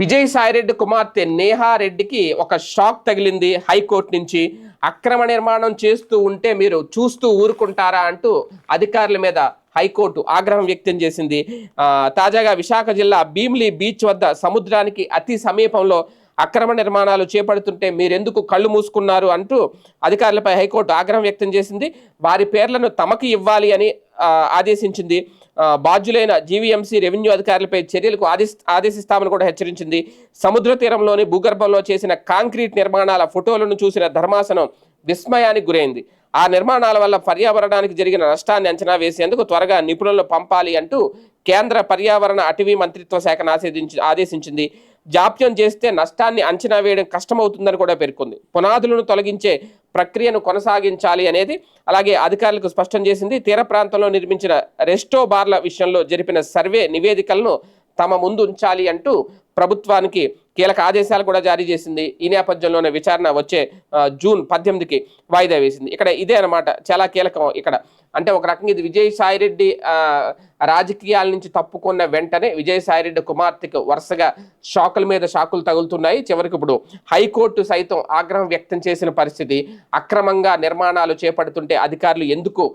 విజయసాయిరెడ్డి కుమార్తె నేహారెడ్డికి ఒక షాక్ తగిలింది హైకోర్టు నుంచి. అక్రమ నిర్మాణం చేస్తూ ఉంటే మీరు చూస్తూ ఊరుకుంటారా అంటూ అధికారుల మీద హైకోర్టు ఆగ్రహం వ్యక్తం చేసింది. తాజాగా విశాఖ జిల్లా భీమిలి బీచ్ వద్ద సముద్రానికి అతి సమీపంలో అక్రమ నిర్మాణాలు చేపడుతుంటే మీరెందుకు కళ్ళు మూసుకున్నారు అంటూ అధికారులపై హైకోర్టు ఆగ్రహం వ్యక్తం చేసింది. వారి పేర్లను తమకు ఇవ్వాలి అని ఆదేశించింది. బాధ్యులైన జీవీఎంసీ రెవెన్యూ అధికారులపై చర్యలకు ఆదేశ ఆదేశిస్తామని కూడా హెచ్చరించింది. సముద్ర తీరంలోని భూగర్భంలో చేసిన కాంక్రీట్ నిర్మాణాల ఫోటోలను చూసిన ధర్మాసనం విస్మయానికి గురైంది. ఆ నిర్మాణాల వల్ల పర్యావరణానికి జరిగిన నష్టాన్ని అంచనా వేసేందుకు త్వరగా నిపుణులను పంపాలి అంటూ కేంద్ర పర్యావరణ అటవీ మంత్రిత్వ శాఖను ఆదేశించి ఆదేశించింది. జాప్యం చేస్తే నష్టాన్ని అంచనా వేయడం కష్టమవుతుందని కూడా పేర్కొంది. పునాదులను తొలగించే ప్రక్రియను కొనసాగించాలి అనేది అలాగే అధికారులకు స్పష్టం చేసింది. తీర ప్రాంతంలో నిర్మించిన రెస్టో బార్ల విషయంలో జరిపిన సర్వే నివేదికలను తమ ముందు ఉంచాలి అంటూ ప్రభుత్వానికి కీలక ఆదేశాలు కూడా జారీ చేసింది. ఈ నేపథ్యంలోనే విచారణ వచ్చే జూన్ పద్దెనిమిదికి వాయిదా వేసింది. ఇక్కడ ఇదే అన్నమాట చాలా కీలకం ఇక్కడ. అంటే ఒక రకంగా ఇది విజయసాయిరెడ్డి రాజకీయాల నుంచి తప్పుకున్న వెంటనే విజయసాయిరెడ్డి కుమార్తెకు వరుసగా షాకుల మీద షాకులు తగులుతున్నాయి. చివరికి ఇప్పుడు హైకోర్టు సైతం ఆగ్రహం వ్యక్తం చేసిన పరిస్థితి అక్రమంగా నిర్మాణాలు చేపడుతుంటే అధికారులు ఎందుకు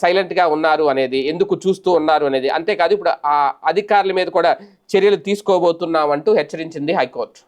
సైలెంట్గా గా ఉన్నారు అనేది ఎందుకు చూస్తూ ఉన్నారు అనేది. అంతేకాదు ఇప్పుడు ఆ అధికారుల మీద కూడా చర్యలు తీసుకోబోతున్నాం అంటూ హెచ్చరించింది హైకోర్టు.